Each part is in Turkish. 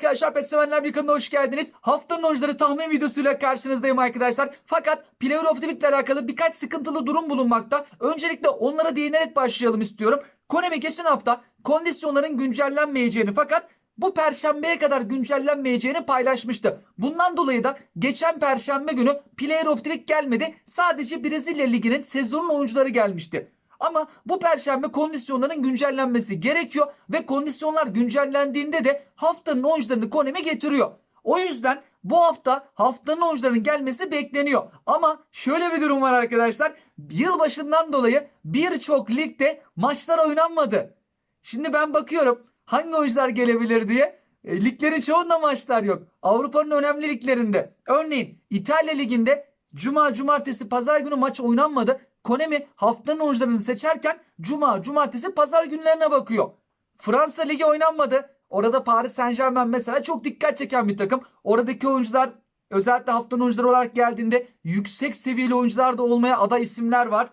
Arkadaşlar Pessevenler bir kanalına hoş geldiniz. Haftanın oyuncuları tahmin videosuyla karşınızdayım arkadaşlar. Fakat Player of the Week ile alakalı birkaç sıkıntılı durum bulunmakta. Öncelikle onlara değinerek başlayalım istiyorum. Konami geçen hafta kondisyonların güncellenmeyeceğini fakat bu perşembeye kadar güncellenmeyeceğini paylaşmıştı. Bundan dolayı da geçen perşembe günü Player of the Week gelmedi. Sadece Brezilya Ligi'nin sezonun oyuncuları gelmişti. Ama bu perşembe kondisyonların güncellenmesi gerekiyor ve kondisyonlar güncellendiğinde de haftanın oyuncularını Konami getiriyor. O yüzden bu hafta haftanın oyuncularının gelmesi bekleniyor. Ama şöyle bir durum var arkadaşlar. Yılbaşından dolayı birçok ligde maçlar oynanmadı. Şimdi ben bakıyorum hangi oyuncular gelebilir diye. E, liglerin çoğunda maçlar yok. Avrupa'nın önemli liglerinde. Örneğin İtalya Ligi'nde Cuma, Cumartesi, Pazar günü maç oynanmadı. Konami haftanın oyuncularını seçerken Cuma, Cumartesi, Pazar günlerine bakıyor. Fransa Ligi oynanmadı. Orada Paris Saint Germain mesela çok dikkat çeken bir takım. Oradaki oyuncular özellikle haftanın oyuncuları olarak geldiğinde yüksek seviyeli oyuncular da olmaya aday isimler var.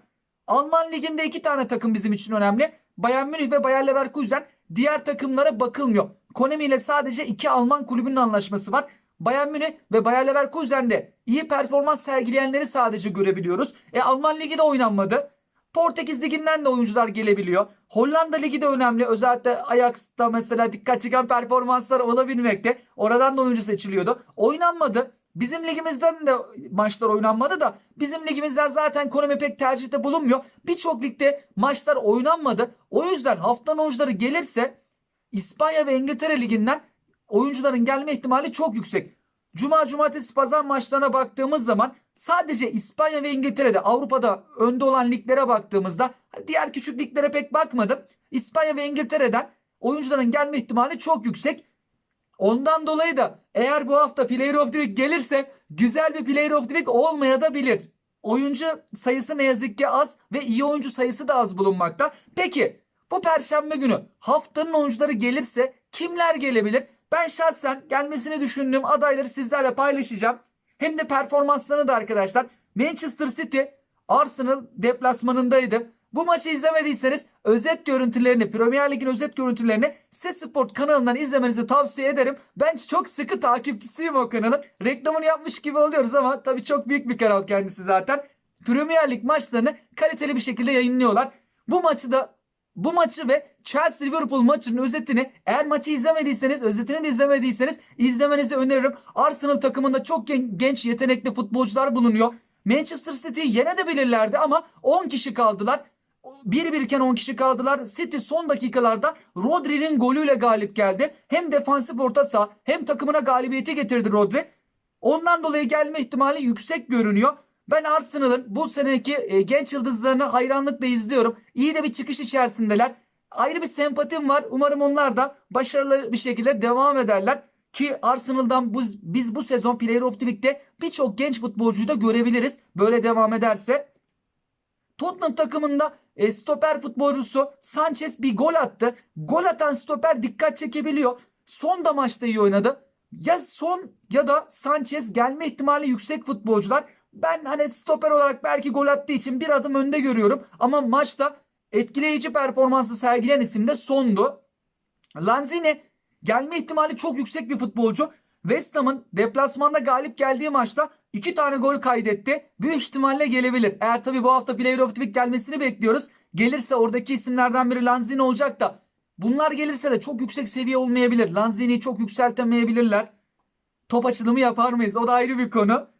Alman Ligi'nde iki tane takım bizim için önemli. Bayern Münih ve Bayer Leverkusen diğer takımlara bakılmıyor. Konami ile sadece iki Alman kulübünün anlaşması var. Bayern Münih ve Bayer Leverkusen'de iyi performans sergileyenleri sadece görebiliyoruz. E Alman Ligi de oynanmadı. Portekiz Ligi'nden de oyuncular gelebiliyor. Hollanda Ligi de önemli. Özellikle Ajax'ta mesela dikkat çeken performanslar olabilmekte. Oradan da oyuncu seçiliyordu. Oynanmadı. Bizim ligimizden de maçlar oynanmadı da bizim ligimizden zaten Konami pek tercihte bulunmuyor. Birçok ligde maçlar oynanmadı. O yüzden haftanın oyuncuları gelirse İspanya ve İngiltere liginden oyuncuların gelme ihtimali çok yüksek. Cuma, cumartesi, pazar maçlarına baktığımız zaman sadece İspanya ve İngiltere'de Avrupa'da önde olan liglere baktığımızda diğer küçük liglere pek bakmadım. İspanya ve İngiltere'den oyuncuların gelme ihtimali çok yüksek. Ondan dolayı da eğer bu hafta Player of the Week gelirse güzel bir Player of the Week olmaya. Oyuncu sayısı ne yazık ki az ve iyi oyuncu sayısı da az bulunmakta. Peki bu perşembe günü haftanın oyuncuları gelirse kimler gelebilir? Ben şahsen gelmesini düşündüğüm adayları sizlerle paylaşacağım. Hem de performanslarını da arkadaşlar. Manchester City Arsenal deplasmanındaydı. Bu maçı izlemediyseniz özet görüntülerini, Premier Lig'in özet görüntülerini Ses Sport kanalından izlemenizi tavsiye ederim. Ben çok sıkı takipçisiyim o kanalın. Reklamını yapmış gibi oluyoruz ama tabii çok büyük bir kanal kendisi zaten. Premier Lig maçlarını kaliteli bir şekilde yayınlıyorlar. Bu maçı da bu maçı ve Chelsea Liverpool maçının özetini eğer maçı izlemediyseniz özetini de izlemediyseniz izlemenizi öneririm. Arsenal takımında çok gen- genç yetenekli futbolcular bulunuyor. Manchester City'yi yenebilirlerdi ama 10 kişi kaldılar. 1-1 iken 10 kişi kaldılar. City son dakikalarda Rodri'nin golüyle galip geldi. Hem defansif orta saha hem takımına galibiyeti getirdi Rodri. Ondan dolayı gelme ihtimali yüksek görünüyor. Ben Arsenal'ın bu seneki e, genç yıldızlarını hayranlıkla izliyorum. İyi de bir çıkış içerisindeler. Ayrı bir sempatim var. Umarım onlar da başarılı bir şekilde devam ederler. Ki Arsenal'dan bu, biz bu sezon Player of the Week'te birçok genç futbolcuyu da görebiliriz. Böyle devam ederse. Tottenham takımında e, stoper futbolcusu Sanchez bir gol attı. Gol atan stoper dikkat çekebiliyor. Son da maçta iyi oynadı. Ya son ya da Sanchez gelme ihtimali yüksek futbolcular. Ben hani stoper olarak belki gol attığı için bir adım önde görüyorum. Ama maçta etkileyici performansı sergileyen isim de sondu. Lanzini gelme ihtimali çok yüksek bir futbolcu. West Ham'ın deplasmanda galip geldiği maçta iki tane gol kaydetti. Büyük ihtimalle gelebilir. Eğer tabii bu hafta Player of the Week gelmesini bekliyoruz. Gelirse oradaki isimlerden biri Lanzini olacak da bunlar gelirse de çok yüksek seviye olmayabilir. Lanzini'yi çok yükseltemeyebilirler. Top açılımı yapar mıyız? O da ayrı bir konu.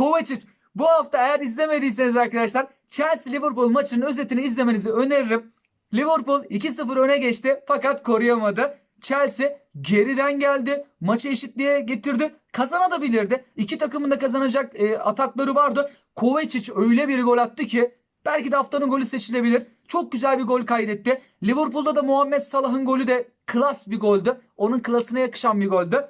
Kovacic bu hafta eğer izlemediyseniz arkadaşlar Chelsea Liverpool maçının özetini izlemenizi öneririm. Liverpool 2-0 öne geçti fakat koruyamadı. Chelsea geriden geldi. Maçı eşitliğe getirdi. Kazanabilirdi. İki takımın da kazanacak e, atakları vardı. Kovacic öyle bir gol attı ki belki de haftanın golü seçilebilir. Çok güzel bir gol kaydetti. Liverpool'da da Muhammed Salah'ın golü de klas bir goldü. Onun klasına yakışan bir goldü.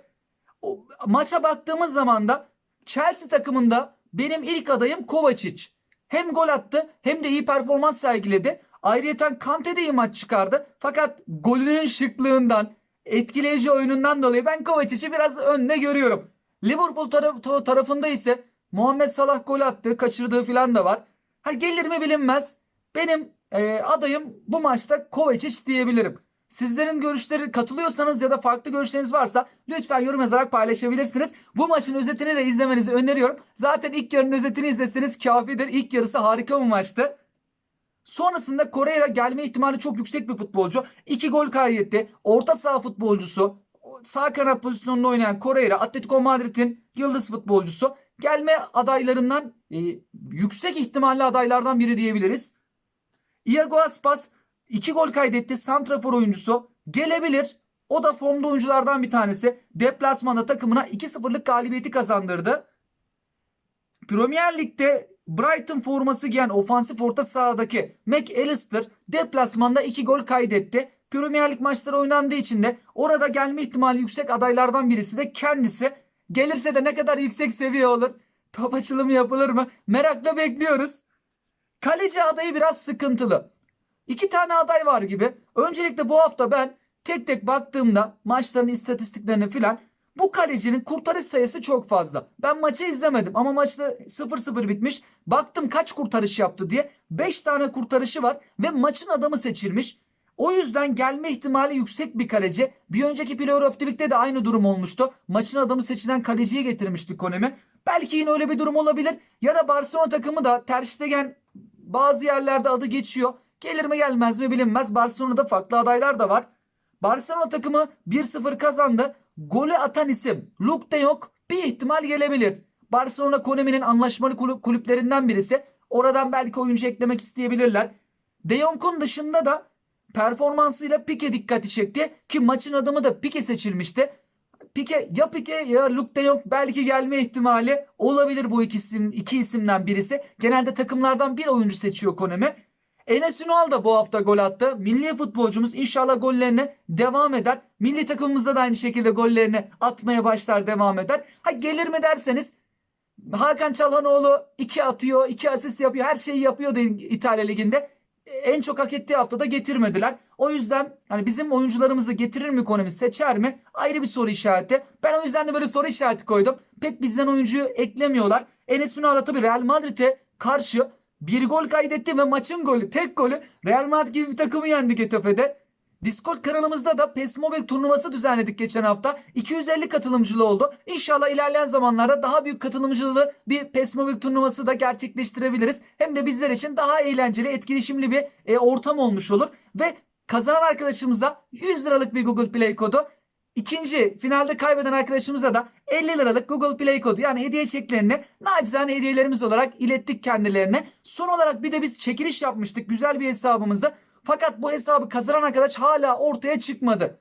O, maça baktığımız zaman da Chelsea takımında benim ilk adayım Kovacic. Hem gol attı hem de iyi performans sergiledi. Ayrıca Kante de iyi maç çıkardı. Fakat golünün şıklığından, etkileyici oyunundan dolayı ben Kovacic'i biraz önde görüyorum. Liverpool taraf, tarafında ise Muhammed Salah gol attı, kaçırdığı falan da var. Ha gelir mi bilinmez. Benim e, adayım bu maçta Kovacic diyebilirim. Sizlerin görüşleri katılıyorsanız ya da farklı görüşleriniz varsa lütfen yorum yazarak paylaşabilirsiniz. Bu maçın özetini de izlemenizi öneriyorum. Zaten ilk yarının özetini izleseniz kafidir. İlk yarısı harika bir maçtı. Sonrasında Correira gelme ihtimali çok yüksek bir futbolcu. 2 gol kaydetti. Orta saha futbolcusu. Sağ kanat pozisyonunda oynayan Correira Atletico Madrid'in yıldız futbolcusu. Gelme adaylarından e, yüksek ihtimalli adaylardan biri diyebiliriz. Iago Aspas 2 gol kaydetti. Santrafor oyuncusu. Gelebilir. O da formda oyunculardan bir tanesi. Deplasmanda takımına 2-0'lık galibiyeti kazandırdı. Premier Lig'de Brighton forması giyen ofansif orta sahadaki McAllister deplasmanda 2 gol kaydetti. Premier Lig maçları oynandığı için de orada gelme ihtimali yüksek adaylardan birisi de kendisi. Gelirse de ne kadar yüksek seviye olur? Top açılımı yapılır mı? Merakla bekliyoruz. Kaleci adayı biraz sıkıntılı. İki tane aday var gibi. Öncelikle bu hafta ben tek tek baktığımda maçların istatistiklerine filan bu kalecinin kurtarış sayısı çok fazla. Ben maçı izlemedim ama maçta 0-0 bitmiş. Baktım kaç kurtarış yaptı diye. 5 tane kurtarışı var ve maçın adamı seçilmiş. O yüzden gelme ihtimali yüksek bir kaleci. Bir önceki the Week'te de aynı durum olmuştu. Maçın adamı seçilen kaleciyi getirmişti Konemi. Belki yine öyle bir durum olabilir. Ya da Barcelona takımı da Ter Stegen bazı yerlerde adı geçiyor. Gelir mi gelmez mi bilinmez. Barcelona'da farklı adaylar da var. Barcelona takımı 1-0 kazandı. Golü atan isim Luke de Jong bir ihtimal gelebilir. Barcelona Konami'nin anlaşmalı kulüp, kulüplerinden birisi. Oradan belki oyuncu eklemek isteyebilirler. De Jong'un dışında da performansıyla Pique dikkati çekti ki maçın adamı da Pique seçilmişti. Pique ya Pique ya Luke de Jong belki gelme ihtimali olabilir bu iki, isim, iki isimden birisi. Genelde takımlardan bir oyuncu seçiyor Konami. Enes Ünal da bu hafta gol attı. Milli futbolcumuz inşallah gollerine devam eder. Milli takımımızda da aynı şekilde gollerini atmaya başlar devam eder. Ha gelir mi derseniz Hakan Çalhanoğlu 2 atıyor, 2 asist yapıyor, her şeyi yapıyor İtalya Ligi'nde. En çok hak ettiği haftada getirmediler. O yüzden hani bizim oyuncularımızı getirir mi konumuz seçer mi? Ayrı bir soru işareti. Ben o yüzden de böyle soru işareti koydum. Pek bizden oyuncuyu eklemiyorlar. Enes Ünal da tabii Real Madrid'e karşı bir gol kaydetti ve maçın golü, tek golü Real Madrid gibi bir takımı yendik Getafe'de. Discord kanalımızda da PES Mobile turnuvası düzenledik geçen hafta. 250 katılımcılı oldu. İnşallah ilerleyen zamanlarda daha büyük katılımcılı bir PES Mobile turnuvası da gerçekleştirebiliriz. Hem de bizler için daha eğlenceli, etkileşimli bir e, ortam olmuş olur. Ve kazanan arkadaşımıza 100 liralık bir Google Play kodu, İkinci finalde kaybeden arkadaşımıza da 50 liralık Google Play kodu yani hediye çeklerini nacizane hediyelerimiz olarak ilettik kendilerine. Son olarak bir de biz çekiliş yapmıştık güzel bir hesabımızı. Fakat bu hesabı kazanan arkadaş hala ortaya çıkmadı.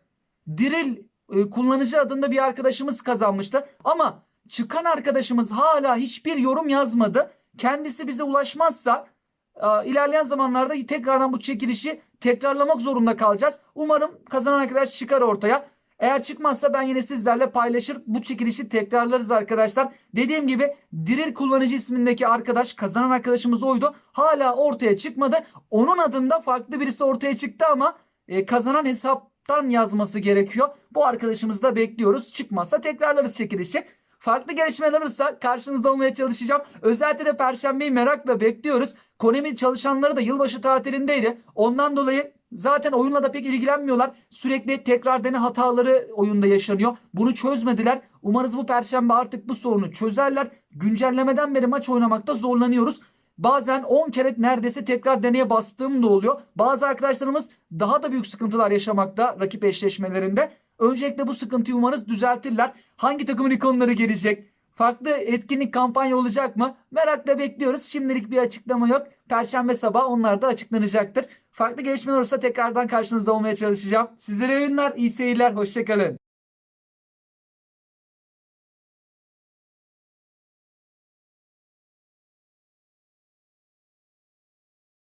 Diril e, kullanıcı adında bir arkadaşımız kazanmıştı. Ama çıkan arkadaşımız hala hiçbir yorum yazmadı. Kendisi bize ulaşmazsa e, ilerleyen zamanlarda tekrardan bu çekilişi tekrarlamak zorunda kalacağız. Umarım kazanan arkadaş çıkar ortaya. Eğer çıkmazsa ben yine sizlerle paylaşır bu çekilişi tekrarlarız arkadaşlar. Dediğim gibi Diril kullanıcı ismindeki arkadaş kazanan arkadaşımız oydu. Hala ortaya çıkmadı. Onun adında farklı birisi ortaya çıktı ama e, kazanan hesaptan yazması gerekiyor. Bu arkadaşımızı da bekliyoruz. Çıkmazsa tekrarlarız çekilişi. Farklı gelişmeler olursa karşınızda olmaya çalışacağım. Özellikle de Perşembeyi merakla bekliyoruz. Konemi çalışanları da yılbaşı tatilindeydi. Ondan dolayı Zaten oyunla da pek ilgilenmiyorlar. Sürekli tekrar dene hataları oyunda yaşanıyor. Bunu çözmediler. Umarız bu perşembe artık bu sorunu çözerler. Güncellemeden beri maç oynamakta zorlanıyoruz. Bazen 10 kere neredeyse tekrar deneye bastığım da oluyor. Bazı arkadaşlarımız daha da büyük sıkıntılar yaşamakta rakip eşleşmelerinde. Öncelikle bu sıkıntıyı umarız düzeltirler. Hangi takımın ikonları gelecek? Farklı etkinlik kampanya olacak mı? Merakla bekliyoruz. Şimdilik bir açıklama yok. Perşembe sabah onlar da açıklanacaktır. Farklı gelişmeler olursa tekrardan karşınızda olmaya çalışacağım. Sizlere oyunlar, iyi seyirler, hoşçakalın.